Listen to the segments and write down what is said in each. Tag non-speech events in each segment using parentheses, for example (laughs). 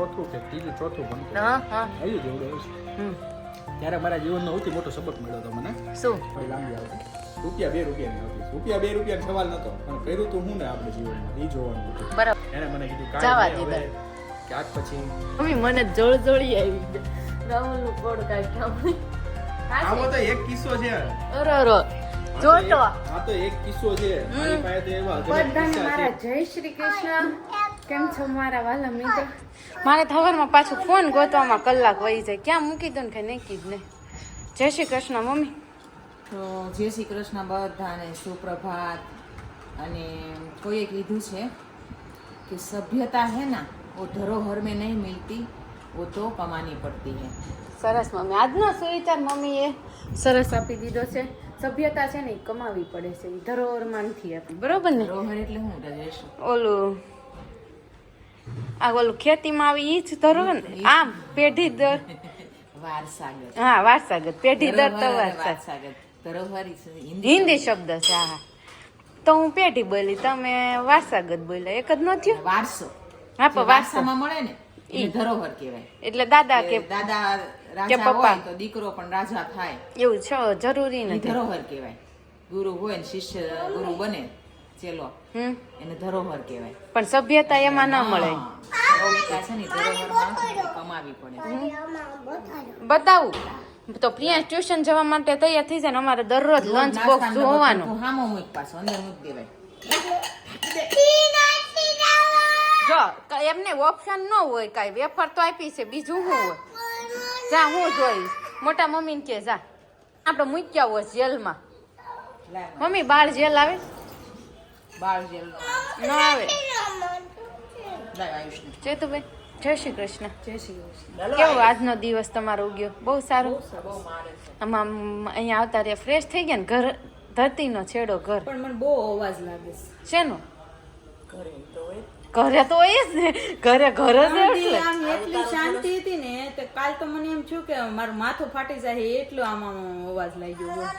ચોથું કે ત્રીજું ચોથું ભણતો હા હા. આવ્યું છે હમ. ત્યારે મારા જીવનનો સૌથી મોટો સબક મળ્યો હતો મને. શું? લાંબી આવતી. રૂપિયા બે રૂપિયાની આવતી. રૂપિયા બે રૂપિયા સવાલ નતો. પણ કર્યું તું હું ને આપણે જીવનમાં? એ જોવાનું હતું. બરાબર. એને મને કીધું જવા દીધા. કે આજ પછી મમ્મી મને જોડ જોડી આવી રાહુલનું કોડ કાઢ્યા આમાં તો એક કિસ્સો છે. અરે અરે જોતો. આ તો એક કિસ્સો છે. મારી પાસે તો એવા બધા મારા જય શ્રી કૃષ્ણ. કેમ છો મારા વાલા? મિત્રો મારે થવારમાં પાછું ફોન ગોતવામાં કલાક વહી જાય. ક્યાં મૂકી દો ને કે નહીં કીધ નહીં. જય શ્રી કૃષ્ણ મમ્મી. તો જય શ્રી કૃષ્ણ બધાને સુપ્રભાત. અને કોઈએ કીધું છે કે સભ્યતા હે ના ઓ ધરોહર મેં નહીં મિલતી ઓ તો કમાની પડતી હે. સરસ મમ્મી. આજનો સુવિચાર મમ્મીએ સરસ આપી દીધો છે. સભ્યતા છે ને કમાવી પડે છે. ધરોહરમાં નથી આપી. બરોબર ને? ધરોહર એટલે હું ઓલું આ ઓલું ખેતીમાં આવે ઈ જ ધરોહર ને? આમ પેઢી દર. વારસાગત. હા વારસાગત. પેઢી દર તો વારસાગત. હિન્દી શબ્દ છે હા. તો હું પેઢી બોલી તમે વારસાગત બોલ્યા. એક જ ન થયો? વારસો. હા પણ વારસો. વારસામાં મળે ને એ ધરોહર કહેવાય. એટલે દાદા કે દાદા રાજા પપ્પા. હોય તો દીકરો પણ રાજા થાય. એવું છે જરૂરી એ નથી. ધરોહર કહેવાય. ગુરુ હોય ને શિષ્ય ગુરુ બને. ચેલો. એને ધરોહર કહેવાય. પણ સભ્યતા એમાં ના મળે. હા. બતાવું. તો પ્રિયા ટ્યુશન જવા માટે તૈયાર થઈ જાય ને અમારે દરરોજ લંચ બોક્સ હોવાનું જોવાનું. હામો મૂક પાછો અંદર મૂક દેવાય. જો ક- એમને ઓપ્શન ન હોય કાંઈ વેફર તો આપી છે બીજું શું હોય? જા હું જોઈશ. મોટા મમ્મીને કે જા. આપણે મૂક્યા હોય જેલમાં. મમ્મી બાર જેલ આવે? બાળ જેલ ન. આવે. ચેતુભાઈ જય શ્રી કૃષ્ણ. જય શ્રી કૃષ્ણ. કેવો આજનો દિવસ તમારો ઉગ્યો? બહુ સારો. બહુ મારે છે. આમાં અહીંયા આવતા રહ્યા ફ્રેશ થઈ ગયા ને ઘર ધરતીનો છેડો ઘર. પણ મને બહુ અવાજ લાગે છે. શેનો? ઘરે. ઘરે તો એ જ ને. ઘરે ઘર જ શાંતિ આમ એટલી શાંતિ હતી ને તો કાલ તો મને એમ થયું કે મારું માથું ફાટી જાય એટલો આમાં અવાજ લાગ્યો ગયો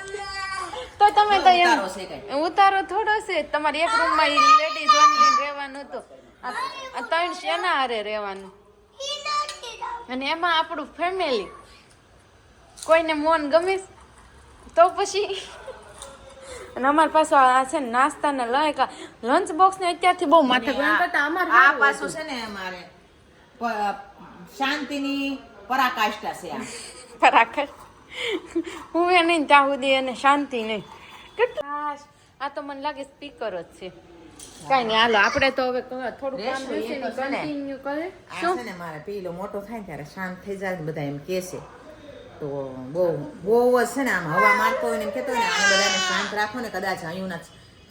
તો તમે તો એમ ઉતારો છે કાંઈ. ઉતારો થોડો છે. તમારે એક રૂમમાં લેડીઝ ઓનલી રહેવાનું હતું. આ ત્રણ શેના હારે રહેવાનું? અને એમાં આપણું ફેમિલી કોઈને મોન ગમે તો પછી અને અમારી પાસે આ છે ને નાસ્તાને લઈ લંચ બોક્સ ને અત્યારથી બહુ માથે અને કરતા અમારે આ પાછું છે ને અમારે શાંતિની પરાકાષ્ઠા છે આ. (laughs) પરાખર હું એ નહીં ત્યાં સુધી એને શાંતિ નહીં. કેટલા આ તો મને લાગે સ્પીકર જ છે. કઈ નહીં હાલો આપણે તો હવે થોડું કામ છે કન્ટિન્યુ કરે. શું? ને મારે પેલો મોટો થાય ત્યારે શાંત થઈ જાય બધા એમ કહેશે તો બહુ બહુ જ છે ને આમ હવા મારતો હોય ને એમ કહેતો હોય ને આ બધાને શાંત રાખો ને કદાચ અહીંના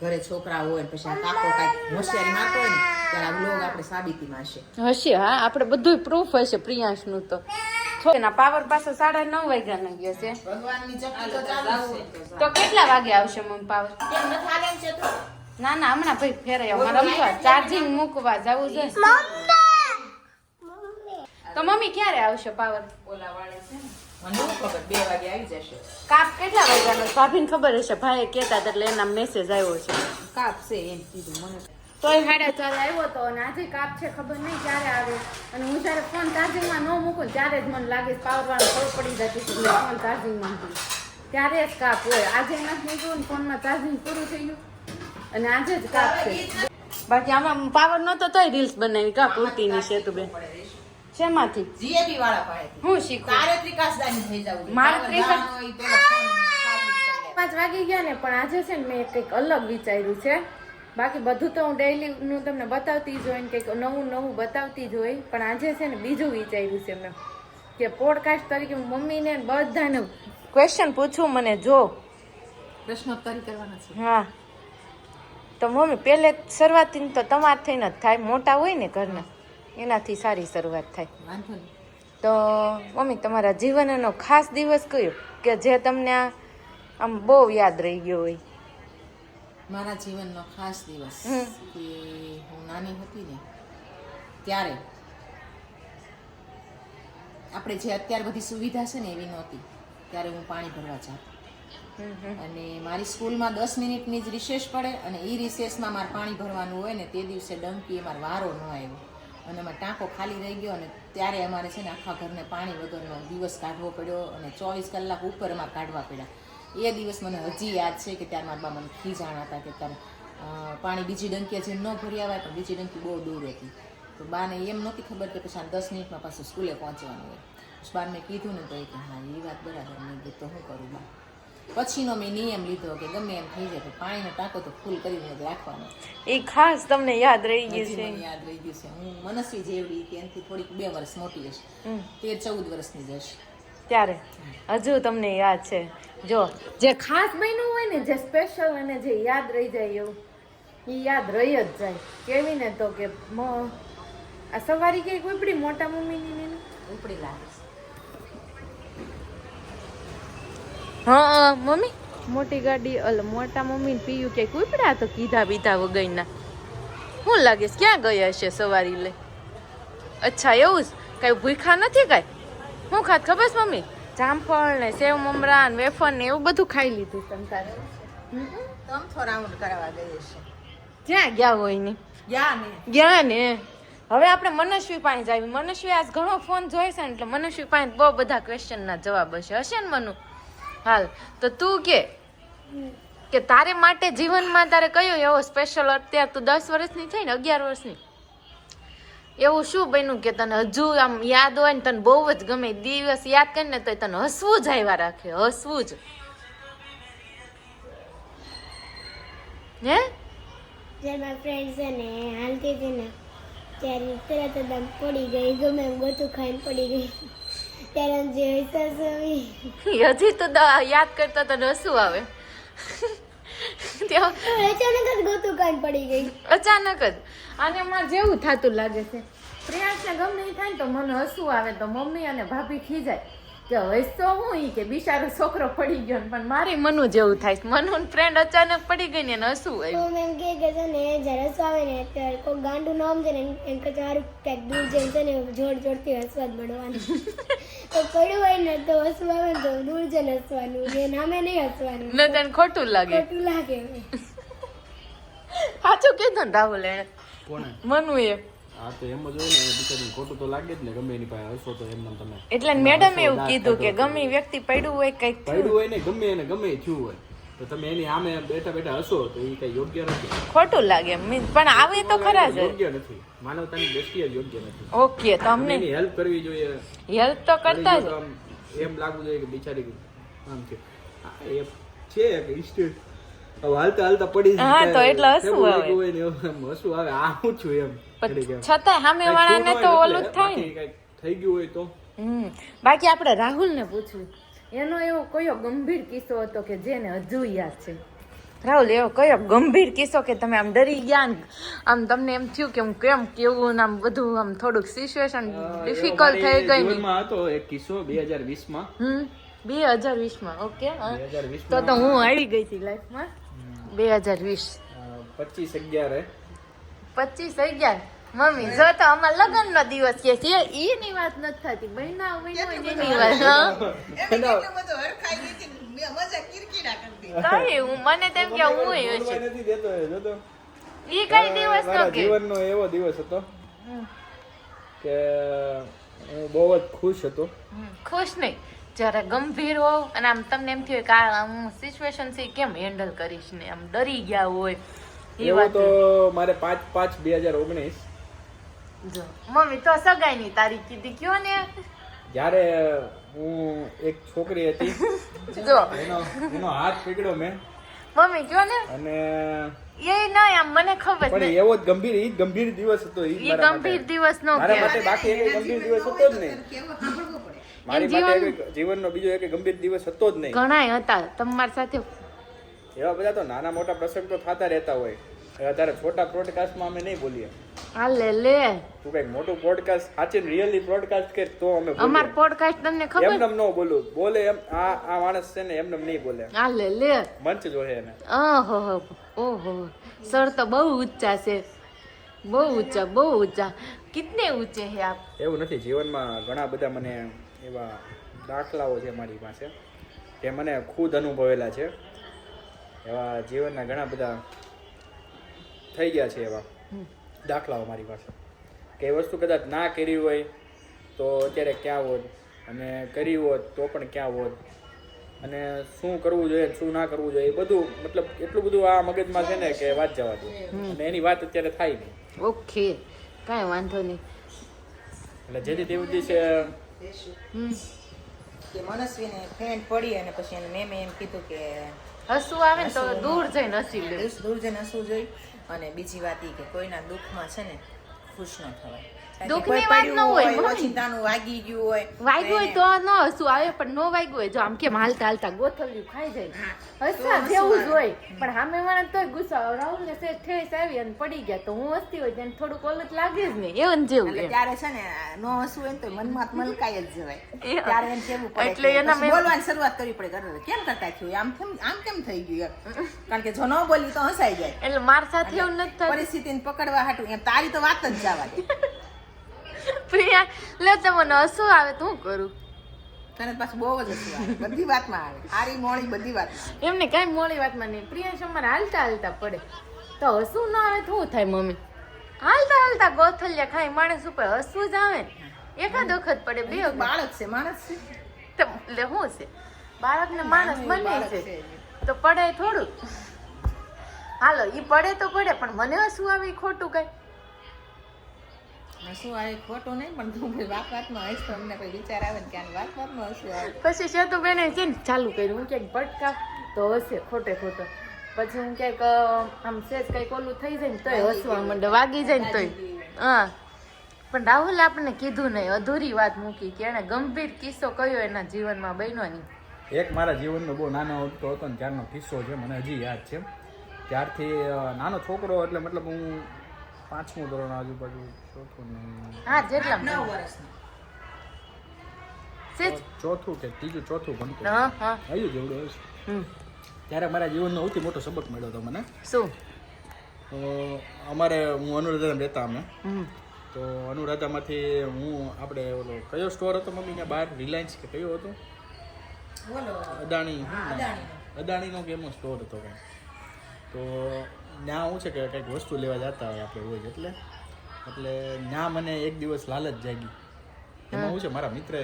ઘરે છોકરા હોય ને પછી આ કાકો કાંઈક હોશિયારી હોય ને ત્યારે આ બ્લોગ આપણે સાબિતીમાં હશે. હશે હા આપણે બધું પ્રૂફ હશે પ્રિયાંશનું તો. એના પાવર પાસે સાડા નવ વાગ્યા ના ગયો છે. તો છે. કેટલા વાગે આવશે મમ્મી પાવર છે? ના ના હમણાં ભાઈ ફેરાય અમારે રમવા ચાર્જિંગ મૂકવા જવું જોઈએ તો મમ્મી ક્યારે આવશે પાવર ઓલા વાળે છે ને. મને ખબર? બે વાગે આવી જશે. કાપ કેટલા વાગ્યાનો? ભાભીને ખબર હશે. ભાઈએ કહેતા હતા એટલે એના મેસેજ આવ્યો છે. કાપ છે એમ કીધું મને. તોય સાડા ચાર આવ્યો તો અને આજે કાપ છે ખબર નહીં ક્યારે આવે. અને હું જ્યારે ફોન ચાર્જિંગમાં ન મૂકું ત્યારે જ મને લાગે પાવર વાળા ખબર પડી જતી હતી ફોન ચાર્જિંગમાં મૂકું. ત્યારે જ કાપ હોય. આજે નથી મૂક્યું ને ફોનમાં ચાર્જિંગ પૂરું થઈ ગયું. અને આજે જ કાપ છે. બાકી આમાં પાવર નહોતો તોય રીલ્સ બનાવી. કા સેતુ સેતુબેન. શેમાંથી? જીએપી વાળા પાસેથી. હું શીખું? તારે ત્રિકાસદાની થઈ જવું મારે ત્રિકાસ-. પાંચ વાગી ગયા ને પણ આજે છે ને મેં કંઈક અલગ વિચાર્યું છે. બાકી બધું તો હું ડેઈલી નું તમને બતાવતી જ હોય ને કંઈક નવું નવું બતાવતી જ હોય. પણ આજે છે ને બીજું વિચાર્યું છે મેં. કે પોડકાસ્ટ તરીકે મમ્મીને બધાને ક્વેશ્ચન પૂછું મને જો. પ્રશ્નોત્તરી કરવાના છે. હા. તો મમ્મી પહેલે શરૂઆતથી તો તમાર થઈને જ થાય. મોટા હોય ને ઘરના. એનાથી સારી શરૂઆત થાય. તો મમ્મી તમારા જીવનનો ખાસ દિવસ કયો? કે જે તમને આમ બહુ યાદ રહી ગયો હોય? મારા જીવનનો ખાસ દિવસ. કે હું નાની હતી ને ત્યારે આપણે જે અત્યારે બધી સુવિધા છે ને એવી નહોતી ત્યારે હું પાણી ભરવા જાત. અને મારી સ્કૂલમાં દસ મિનિટની જ રિસેસ પડે અને એ રિસેસમાં મારે પાણી ભરવાનું હોય ને તે દિવસે ડંકી મારો વારો ન આવ્યો. અને એમાં ટાંકો ખાલી રહી ગયો અને ત્યારે અમારે છે ને આખા ઘરને પાણી વગરનો દિવસ કાઢવો પડ્યો અને ચોવીસ કલાક ઉપર અમારે કાઢવા પડ્યા. એ દિવસ મને હજી યાદ છે કે ત્યારે મારા બા મને ખીજાણા હતા કે તારે પાણી બીજી ડંકીએ જેમ ન ભરી આવે પણ બીજી ડંકી બહુ દૂર હતી. તો બાને એમ નહોતી ખબર કે પછી દસ મિનિટમાં પાછું સ્કૂલે પહોંચવાનું હોય. બાને કીધું ને તો એ કે, હા, એ વાત બરાબર. મેં તો શું કરું બા. પછીનો મેં નિયમ લીધો કે ગમે એમ થઈ જાય તો પાણીનો ટાંકો તો ફૂલ કરીને જ રાખવાનો. એ ખાસ તમને યાદ રહી ગયું છે. યાદ રહી ગયું છે. હું મનસ્વી જેવડી હતી થોડીક બે વર્ષ મોટી હશે. તેર ચૌદ વર્ષની જ હશે. ત્યારે? હજુ તમને યાદ છે. જો જે ખાસ બન્યું હોય ને જે સ્પેશિયલ અને જે યાદ રહી જાય એવું એ યાદ રહી જ જાય. કેવી ને તો કે મ- આ સવારી કઈ ઉપડી મોટા મમ્મીની ઉપડી લાગે હા મમ્મી? મોટી ગાડી અલ મોટા મમ્મી ને પીયું કે કુપડા તો કીધા બીધા વગરના. શું લાગે છે ક્યાં ગયા છે સવારી લઈ અચ્છા એવું જ? કઈ ભૂખા નથી કઈ? હું ખાત ખબર છે મમ્મી? જામફળ ને સેવ મમરા ને વેફર ને એવું બધું ખાઈ લીધું તમ તારે. તમથો રાઉન્ડ કરાવવા ગઈ છે જ્યાં ગયા હોય ને? ગયા ને? ગયા ને? હવે આપણે મનસ્વી પાસે જાવી મનસ્વી આજ ઘણો ફોન જોઈશે ને એટલે મનસ્વી પાસે બહુ બધા ક્વેશ્ચનના જવાબ હશે. હશે ને મનુ? હાલ. તો તું કે? કે તારે માટે જીવનમાં તારે કયો એવો સ્પેશિયલ અત્યારે તું દસ વર્ષની થઈ ને અગિયાર વર્ષની? એવું શું બન્યું કે તને હજુ આમ યાદ હોય ને તને બહુ જ ગમે દિવસ યાદ કરીને તો તને હસવું જ આવ્યા રાખે, હસવું જ. હે? મારા ફ્રેન્ડ છે ને હાલતી હતી ને, ત્યારે જ પડી ગઈ, ગમે એમ ગોતું ખાઈને પડી ગઈ. હજી તો યાદ કરતા તને હસવું આવે. તો અચાનક જ ગોતું કાન પડી ગઈ. અચાનક જ. અને મારે જેવું થતું લાગે છે. પ્રિયાંશને ગમે થાય તો મને હસવું આવે તો મમ્મી અને ભાભી ખીજાય. કે હસતો હું ઈ કે બિચારો છોકરો પડી ગયો પણ મારી મનુ જેવું થાય છે. મનુ ફ્રેન્ડ અચાનક પડી ગઈ ને એને હસવું તો આવ્યું. એમ કે કે છે ને જ્યારે હસવા આવે ને ત્યારે કોઈ ગાંડું નામ છે ને એમ- એમ કે તમારું ક્યાંક દૂર જઈને છે ને જોડ જોડથી હસવા જ મળવાનું. (laughs) તો પડ્યું હોય ને તો હસવું આવે ને તો દૂર જઈને હસવાનું ને નામે નહીં હસવાનું. ને તને ખોટું લાગે? ખોટું લાગે. (laughs) સાચું કીધું ને રાહુલ એને. કોણે? મનુ એ હા તો એમ જ હોય ને બિચારી ખોટું તો લાગે જ ને ગમે એની પાસે હસો તો એમ તમે એટલે મેડમ એવું કીધું કે ગમે વ્યક્તિ પડ્યું હોય કંઈક પડ્યું હોય ને ગમે એને ગમે થયું હોય. તો તમે એની સામે બેઠા બેઠા હશો તો એ કઈ યોગ્ય નથી. ખોટું લાગે પણ આવે તો ખરા જ. યોગ્ય નથી. માનવતાની દ્રષ્ટિએ યોગ્ય નથી. ઓકે તો અમને એની હેલ્પ કરવી જોઈએ. હેલ્પ તો કરતા જ. આમ એમ લાગવું જોઈએ કે બિચારી આમ છે એ છે કે હવે હાલતા હાલતા પડી હા, તો એટલે હસવું આવે. હસવું આવે. આ હું છું એમ. છતાંય સામે વાળાને તો ઓલું જ થાય ને. થઈ ગયું હોય તો. હમ. બાકી આપણે રાહુલને પૂછ્યું. એનો એવો કયો ગંભીર કિસ્સો હતો કે જેને હજુ યાદ છે? રાહુલ એવો કયો ગંભીર કિસ્સો કે તમે આમ ડરી ગયા ને? આમ તમને એમ થયું કે હું કેમ કેવું ને આમ બધું આમ થોડુંક સિચ્યુએશન ડિફિકલ્ટ થઈ ગઈ હતો એક કિસ્સો બે હજાર વીસમાં. હમ. બે હજાર વીસમાં ઓકે તો તો હું આવી ગઈ હતી લાઈફમાં બે હજાર વીસ. પચીસ અગિયાર પચીસ અગિયાર? મમ્મી જો તો અમાર લગ્ન નો દિવસ કે છે એની વાત નથી થતી. બહેના બહેનો એની વાત કઈ હું મને તેમ કે હું નથી દેતો એ, જો તો. કઈ દિવસ નો મારા કે. જીવનનો એવો દિવસ હતો કે હું બહુ જ ખુશ હતો. ખુશ નહીં. જ્યારે ગંભીર હો અને આમ તમને એમ થયું કે આ હું સિચ્યુએશન છે કેમ હેન્ડલ કરીશ ને? આમ ડરી ગયા હોય. એવું તો મારે પાંચ પાંચ બે હજાર ઓગણીસ. જો મમ્મી તો સગાઈની તારીખ કીધી. કયો ને? જ્યારે હું એક છોકરી હતી (laughs) જો. એનો એનો હાથ પકડ્યો મેં. મમ્મી કયો ને? અને એ ના આમ મને ખબર પણ એવો જ ગંભીર ઈ ગંભીર દિવસ હતો ઈ ગંભીર દિવસ નો મારા માટે બાકી એક ગંભીર દિવસ હતો જ નહીં. મારી માટે જીવનનો બીજો એક ગંભીર દિવસ હતો જ નહીં. ઘણાય હતા તમારી સાથે એવા બધા તો નાના મોટા પ્રસંગ તો થતા રહેતા હોય. અત્યારે છોટા broadcastમાં અમે નહીં બોલીએ. હાલે લે. તું કંઈક મોટું પોડકાસ્ટ સાચી રિયલી પોડકાસ્ટ કે તો અમે અમાર પોડકાસ્ટ તમને ખબર? એમનેમ નો બોલું. બોલે એમ આ આ માણસ છે ને એમનેમ નહીં બોલે. હાલે લે. મંચ જોહે એને. ઓહો ઓહો. સર તો બહુ ઊંચા છે. બહુ ઊંચા બહુ ઊંચા. કિતને ઊંચે હે આપ? એવું નથી જીવનમાં ઘણા બધા મને એવા દાખલાઓ છે મારી પાસે જે મને ખુદ અનુભવેલા છે. એવા જીવનના ઘણા બધા થઈ ગયા છે એવા દાખલાઓ મારી પાસે. કે એ વસ્તુ કદાચ ના કરી હોય તો અત્યારે ક્યાં હોત અને કરી હોત તો પણ ક્યાં હોત અને શું કરવું જોઈએ શું ના કરવું જોઈએ એ બધું મતલબ એટલું બધું આ મગજમાં છે ને કે વાત જવા દો. અને એની વાત અત્યારે થાય નહીં. ઓકે. કાંઈ વાંધો નહીં. એટલે જેથી તે દિવસે હમ. કે મનસ્વીને ફેન પડી અને પછી એને મેમે એમ કીધું કે હસવું આવે ને તો દૂર જઈને હસી લે. દૂર જઈને હસવું જોઈએ. અને બીજી વાત એ કે કોઈના દુઃખમાં છે ને ખુશ ન થવાય. દુઃખની વાત ન હોય, મમ્મી. વાગી ગયું હોય વાગ્યું હોય તો ન હસવું આવે પણ ન વાગ્યું હોય જો આમ કેમ હાલતા હાલતા ગોથલ્યું ખાઈ જાય. હસતા જેવું જ હોય. પણ સામે વાળા તો ગુસ્સા રાહુલ ને સેજ ઠેસ આવી અને પડી ગયા. તો હું હસતી હોય તેને થોડુંક ઓલું લાગે જ નહીં. એવું જેવું એટલે ત્યારે છે ને નો હસવું હોય ને તો મનમાં મલકાય જ જવાય. (laughs) ત્યારે એમ કેવું પડે એટલે એના મેં- બોલવાની શરૂઆત કરવી પડે કરે કેમ કરતા થયું? આમ કેમ આમ કેમ થઈ ગયું એમ? કારણ કે જો ન બોલી તો હસાઈ જાય. એટલે માર સાથે એવું નથી થતું. પરિસ્થિતિને પકડવા હાટું. એમ તારી તો વાત જ જવા દે. (laughs) પ્રિયા લે તમને હસવું આવે તો હું કરું? તને પાછું બહુ જ આવે. બધી વાતમાં આવે. હારી મોળી બધી વાત એમને કાંઈ મોડી વાતમાં નહીં. પ્રિયા અમારે હાલતા હાલતા પડે. તો હસવું ના આવે તો શું થાય મમ્મી? હાલતા હાલતા ગોથલિયા ખાઈ માણસ ઉપર હસવું જ આવે એકાદ વખત પડે બે બાળક છે માણસ છે. તો એટલે શું છે? બાળકને માણસ બને છે. છે. તો પડે થોડું. હાલો એ પડે તો પડે પણ મને હસવું આવે ખોટું કઈ? હસવું આવે ખોટું નહીં પણ તું કોઈ વાત વાતમાં હસ તો અમને કોઈ વિચાર આવે ને કે આને વાત વાતમાં આવે પછી સેતુ બેને છે ને ચાલુ કર્યું હું ક્યાંક ભટકા તો હશે ખોટે ખોટો. પછી હું ક્યાંક આમ સેજ કંઈક ઓલું થઈ જાય ને તોય હસવા માંડે વાગી જાય ને તોય. હા. પણ રાહુલ આપણને કીધું નહીં અધૂરી વાત મૂકી કે એણે ગંભીર કિસ્સો કયો એના જીવનમાં બન્યો એક મારા જીવનનો બહુ નાનો હતો હતો ને ત્યારનો કિસ્સો છે મને હજી યાદ છે. ત્યારથી નાનો છોકરો એટલે મતલબ હું પાંચમું ધોરણ આજુબાજુ ચોથું હા જેટલા નવ વર્ષ ચોથું કે ત્રીજું ચોથું ભણતો. હા હા. આવ્યું જેવડું હશે. ત્યારે મારા જીવનનો સૌથી મોટો સબક મળ્યો હતો મને. શું? તો અમારે હું અનુરાધામાં રહેતા અમે. તો અનુરાધામાંથી હું આપણે ઓલો કયો સ્ટોર હતો મમ્મી ત્યાં બહાર? રિલાયન્સ કે કયો હતો? બોલો. અદાણી. અદાણીનો કે એમનો સ્ટોર હતો કંઈ. તો ત્યાં શું છે કે કંઈક વસ્તુ લેવા જતા હોય આપણે રોજ એટલે એટલે ત્યાં મને એક દિવસ લાલચ જાગી. એમાં હું. છે મારા મિત્રએ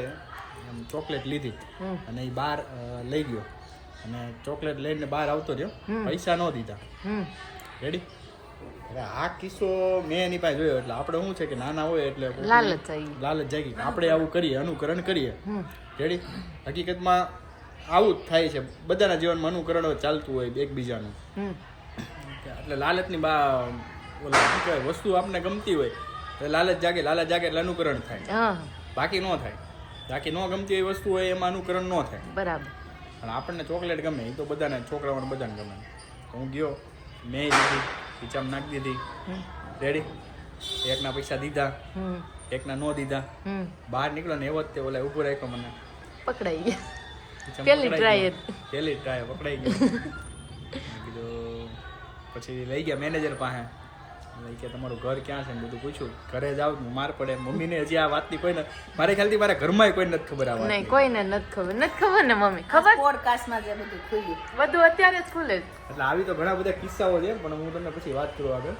એમ ચોકલેટ લીધી અને એ બહાર લઈ ગયો. અને ચોકલેટ લઈને બહાર આવતો રહ્યો પૈસા ન દીધા. રેડી એટલે આ કિસ્સો મેં એની પાસે જોયો એટલે આપણે શું છે કે નાના હોય એટલે લાલચ. લાલચ જાગી. આપણે આવું કરીએ અનુકરણ કરીએ. રેડી હકીકતમાં આવું જ થાય છે. બધાના જીવનમાં અનુકરણ ચાલતું હોય એકબીજાનું. એટલે લાલચની બા ઓલા શું કહેવાય વસ્તુ આપણને ગમતી હોય એટલે લાલચ જાગે લાલચ જાગે એટલે અનુકરણ થાય. બાકી ન થાય. બાકી ન ગમતી હોય વસ્તુ હોય એમાં અનુકરણ ન થાય. બરાબર. પણ આપણને ચોકલેટ ગમે એ તો બધાને છોકરાઓને બધાને ગમે. હું ગયો મેં દીધી ખીચામાં નાખી દીધી. રેડી એકના પૈસા દીધા એકના ન દીધા. બહાર નીકળો ને એવો જ તે ઓલા ઊભું રાખ્યો મને. પકડાઈ ગયા. પેલી પહેલી ગયો. પહેલી ટ્રાય પકડાઈ ગયો. (laughs) પછી લઈ ગયા મેનેજર પાસે. લઈ કે તમારું ઘર ક્યાં છે? ને બધું પૂછ્યું ઘરે જાવ માર પડે. મમ્મીને હજી આ વાતની કોઈ મારે ખ્યાલથી મારા ઘરમાં કોઈ નથી ખબર આવે નહીં કોઈને નથી ખબર નથી ખબર ને મમ્મી ખબર? પોડકાસ્ટમાં જે બધું ખુલ્યું. બધું અત્યારે જ ખુલે એટલે આવી તો ઘણા બધા કિસ્સાઓ છે પણ હું તમને પછી વાત કરું આગળ.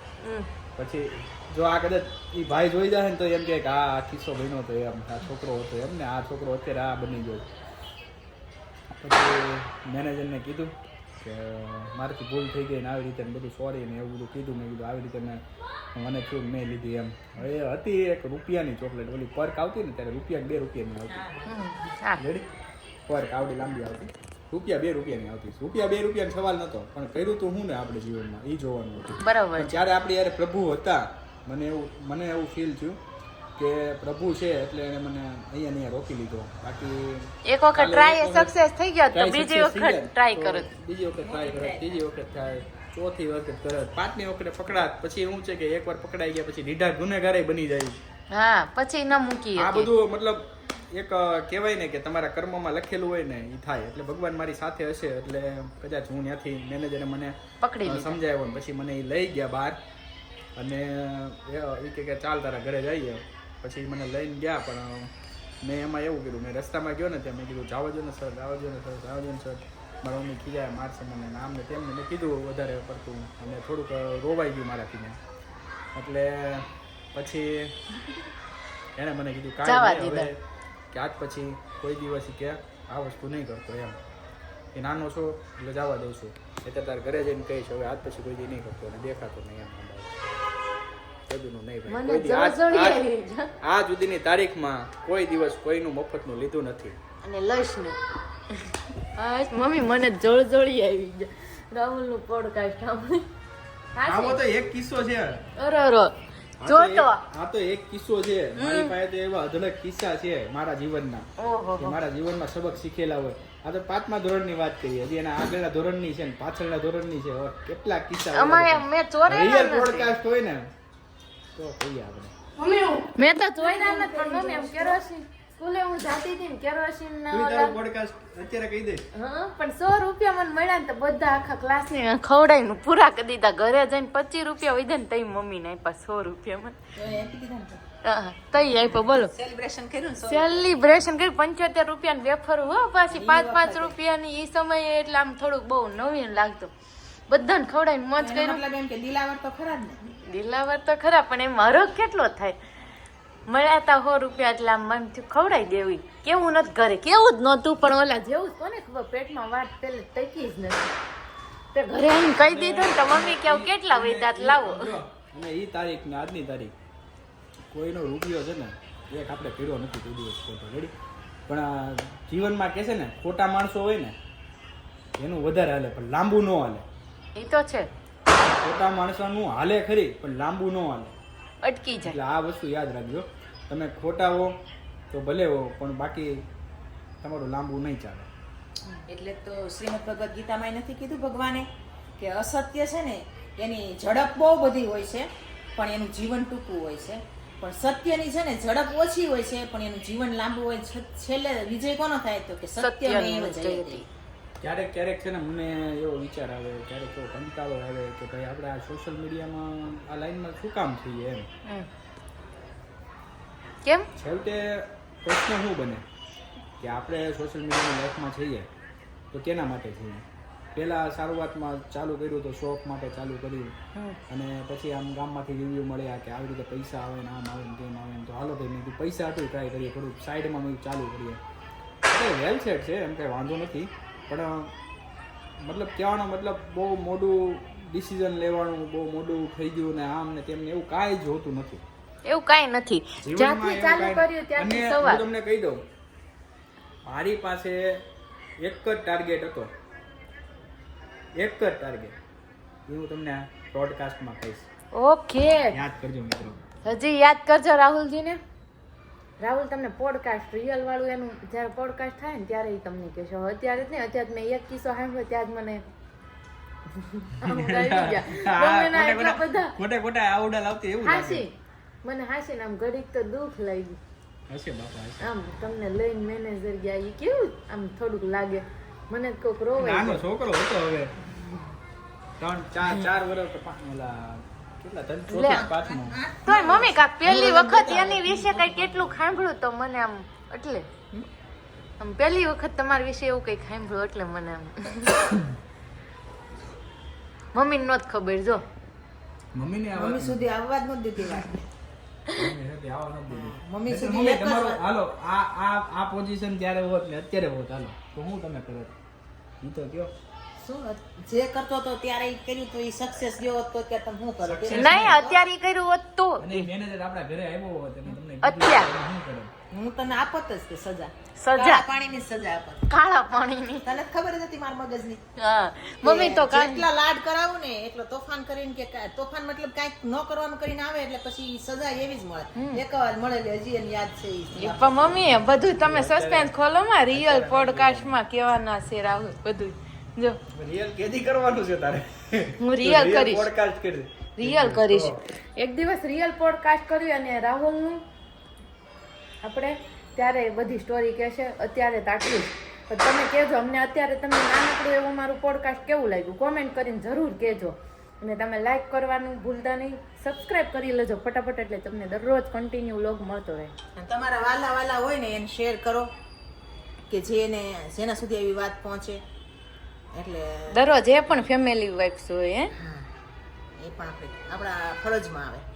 પછી જો આ કદાચ એ ભાઈ જોઈ જાય ને તો એમ કે આ આ કિસ્સો બન્યો હતો એમ આ છોકરો હતો એમ ને આ છોકરો અત્યારે આ બની ગયો પછી મેનેજરને કીધું કે મારાથી ભૂલ થઈ ગઈ ને આવી રીતે બધું સોરી ને એવું બધું કીધું મેં કીધું આવી રીતે મેં મને થયું મેં લીધી એમ. હવે એ હતી એક રૂપિયાની ચોકલેટ ઓલી પર્ક આવતી ને ત્યારે રૂપિયા બે રૂપિયાની આવતી. રેડી પર્ક આવડી લાંબી આવતી. રૂપિયા બે રૂપિયાની આવતી. રૂપિયા બે રૂપિયાનો સવાલ નતો પણ કર્યું તો હું ને આપણે જીવનમાં એ જોવાનું હતું. બરાબર જ્યારે આપણે યાર પ્રભુ હતા મને એવું મને એવું ફીલ થયું કે પ્રભુ છે એટલે એને મને અહીંયા અહીંયા રોકી લીધો. બાકી એક વખત ટ્રાય સક્સેસ થઈ ગયો તો બીજી વખત ટ્રાય કરો. બીજી વખત ટ્રાય કરો ત્રીજી વખત થાય ચોથી વખત કરે. પાંચમી વખતે પકડાત. પછી એવું છે કે એકવાર પકડાઈ ગયા પછી લીધા ગુનેગારે બની જાય હા પછી ન મૂકી આ બધું મતલબ એક કહેવાય ને કે તમારા કર્મમાં લખેલું હોય ને એ થાય. એટલે ભગવાન મારી સાથે હશે એટલે કદાચ હું ત્યાંથી મેનેજરે મને પકડી સમજાવ્યો પછી મને એ લઈ ગયા બહાર. અને એ કે ચાલ તારા ઘરે જઈએ. પછી મને લઈને ગયા પણ મેં એમાં એવું કીધું મેં રસ્તામાં ગયો ને ત્યાં મેં કીધું જાવજો ને સર જાવજો ને સર જાવજો ને સર. મારા મમ્મી ખીજાય મારશે મને નામ ને તેમને મેં કીધું વધારે પડતું અને થોડુંક રોવાઈ ગયું મારાથી મેં. એટલે પછી એણે મને કીધું કાંઈ હવે કે આજ પછી કોઈ દિવસ કે આ વસ્તુ નહીં કરતો એમ. એ નાનો છો એટલે જવા દઉં છું. એટલે તારે ઘરે જઈને કહીશ હવે આજ પછી કોઈ દી નહીં કરતો અને દેખાતો નહીં એમ. કીધું નહીં ભાઈ. આ સુધીની તારીખમાં કોઈ દિવસ કોઈનું મફતનું લીધું નથી. અને લઈશ ને. બસ મમ્મી મને જળજળી આવી છે રાહુલનું પોડકાસ્ટ સાંભળી આવો તો એક કિસ્સો છે. અરે અરે આ જો તો તો. એક- આ તો એક કિસ્સો છે. મારી પાસે તો એવા અઢળક કિસ્સા છે મારા જીવનના. મારા જીવનમાં સબક શીખેલા હોય. આ તો પાંચમા ધોરણની વાત કરીએ. હજી એના આગળના ધોરણની છે ને પાછળના ધોરણની છે. કેટલા કિસ્સા અમારે મેં ચોરેલા પોડકાસ્ટ હોય ને મેં તો જોઈના નથી પણ મમ્મી આમ કેરોસીન સ્કૂલે હું જાતી હતી ને કેરોસીન તું પોડકાસ્ટ અત્યારે કહી દે. હા પણ સો રૂપિયા મને મળ્યા ને તો બધા આખા ક્લાસ ને ખવડાવીને પૂરા કરી દીધા. ઘરે જઈને પચીસ રૂપિયા વધે ને તઈ મમ્મી ને આપ્યા સો રૂપિયા મને. આપી દીધા ને તઈ આપ્યો બોલો. સેલિબ્રેશન કર્યું સેલિબ્રેશન કરી પંચોતેર રૂપિયા વેફર હો પાછી પાંચ પાંચ રૂપિયાની એ સમયે એટલે આમ થોડુંક બહુ નવીન લાગતું. બધાને ખવડાવીને મોજ કર્યું. એમ કે દિલાવર તો ખરા જ ને. દિલાવર તો ખરા પણ એ મારો કેટલો થાય? મળ્યા તા સો રૂપિયા એટલે આમ મન થયું ખવડાવી દેવી. કેવું નથી ઘરે? કેવું જ નહોતું પણ ઓલા જેવું કોને ખબર? પેટમાં વાત પેલે તકી જ નથી. તે ઘરે આવીને કહી દીધું ને તો મમ્મી કેવું કેટલા વૈદાત લાવો? અને એ તારીખ ને આજની તારીખ. કોઈનો રૂપિયો છે ને એક આપણે પીડો નથી દિવસ ખોટો. રેડી પણ આ જીવનમાં કે છે ને ખોટા માણસો હોય ને એનું વધારે હાલે પણ લાંબુ ન હાલે. એ તો છે. ખોટા માણસોનું હાલે ખરી પણ લાંબુ ન હાલે. અટકી જાય. એટલે આ વસ્તુ યાદ રાખજો. તમે ખોટા હો તો ભલે હો પણ બાકી તમારું લાંબુ નહીં ચાલે. એટલે તો શ્રીમદ ભગવદ્ ગીતામાં નથી કીધું ભગવાને કે અસત્ય છે ને એની ઝડપ બહુ બધી હોય છે પણ એનું જીવન ટૂંકું હોય છે. પણ સત્યની છે ને ઝડપ ઓછી હોય છે પણ એનું જીવન લાંબુ હોય છેલ્લે વિજય કોનો થાય તો કે સત્ય જયતી. ક્યારેક ક્યારેક છે ને મને એવો વિચાર આવે ક્યારેક એવો કંટાળો આવે કે ભાઈ આપણે આ સોશિયલ મીડિયામાં આ લાઈનમાં શું કામ થઈએ એમ. કેમ? છેવટે પ્રશ્ન શું બને? કે આપણે સોશિયલ મીડિયાની લાઈફમાં છીએ તો કેના માટે છીએ? પહેલાં શરૂઆતમાં ચાલુ કર્યું તો શોખ માટે ચાલુ કર્યું. અને પછી આમ ગામમાંથી રિવ્યૂ મળ્યા કે આવી રીતે પૈસા આવે ને આમ આવે ને તેમ આવે ને તો હાલો ભાઈ મેં પૈસા હતું ટ્રાય કરીએ થોડુંક સાઈડમાં મેં ચાલુ કરીએ. વેલ સેટ છે એમ કંઈ વાંધો નથી. પણ મતલબ કહેવાનો મતલબ બહુ મોડું ડિસિઝન લેવાનું બહુ મોડું થઈ ગયું ને આમ ને તેમને એવું કાંઈ જ હોતું નથી. એવું કાંઈ નથી. જ્યાંથી ચાલુ કર્યું ત્યાંથી સવાર. તમને કહી દઉં મારી પાસે એક જ ટાર્ગેટ હતો. એક જ ટાર્ગેટ એ હું તમને broadcastમાં કહીશ. ઓકે યાદ કરજો મિત્રો. હજી યાદ કરજો રાહુલજીને. રાહુલ તમને પોડકાસ્ટ રિયલ વાળું એનું જ્યારે પોડકાસ્ટ થાય ને ત્યારે તમને કહેશો. અત્યારે જ નહીં અત્યારે મેં એક કિસ્સો સાંભળ્યો ત્યાં જ મને મને હાસી આમ ઘડીક તો દુઃખ લાગ્યું. આમ તમને લઈને મેનેજર ગયા એ કેવું આમ થોડુંક લાગે. મને કોક રોવાય છોકરો હતો હવે. ત્રણ ચાર ચાર વર્ષ તોય મમ્મી કાક પહેલી વખત એની વિશે કઈ કેટલું સાંભળ્યું તો મને આમ એટલે. આમ પહેલી વખત તમારા વિશે એવું કઈ સાંભળ્યું એટલે મને આમ. મમ્મી નોત ખબર જો. મમ્મીને ને મમ્મી સુધી આવવા જ નથી દીધી વાત. મમ્મી. મમ્મી સુધી એક. હાલો આ આ આ પોઝિશન ત્યારે હોત ને અત્યારે હોત હાલો. તો હું તમે કરો ઈ તો કયો જે કરતો હતો ત્યારે ઈ કર્યું તો એ સક્સેસ ગયો હોત તો કે તમે શું કરો? નહીં અત્યારે કર્યું હોત તો. મેનેજર આપણા ઘરે આવ્યો હોત તમને અત્યારે. હું તને આપત જ કે સજા. સજા. કાળા પાણીની સજા આપત. કાળા પાણીની. તને ખબર જ હતી મારા મગજની. હા. મમ્મી તો કે લાડ કરાવું ને એટલો તોફાન કરીને કે તોફાન મતલબ કાંઈક ન કરવાનું કરીને આવે એટલે પછી સજા એવી જ મળે. એક વાર મળેલી હજી એને યાદ છે પણ મમ્મી બધું તમે સસ્પેન્સ ખોલો માં રિયલ પોડકાસ્ટમાં કેવાના છે રાહુલ બધું જો. રિયલ કેદી કરવાનું છે તારે? હું રિયલ કરીશ. પોડકાસ્ટ કરી રિયલ કરીશ. એક દિવસ રિયલ પોડકાસ્ટ કર્યું અને રાહુલનું આપણે ત્યારે બધી સ્ટોરી કહેશે અત્યારે તાટલું જ. તમે કહેજો અમને અત્યારે તમને નાનકડું એવું મારું પોડકાસ્ટ કેવું લાગ્યું? કોમેન્ટ કરીને જરૂર કહેજો. અને તમે લાઈક કરવાનું ભૂલતા નહીં. સબસ્ક્રાઇબ કરી લેજો ફટાફટ એટલે તમને દરરોજ કન્ટિન્યુ લોગ મળતો રહે. અને તમારા વાલા વાલા હોય ને એને શેર કરો કે જેને જેના સુધી એવી વાત પહોંચે. એટલે દરરોજ એ પણ ફેમિલી વાઇફ્સ હોય હે એ પણ આપણે આપણા ફરજમાં આવે.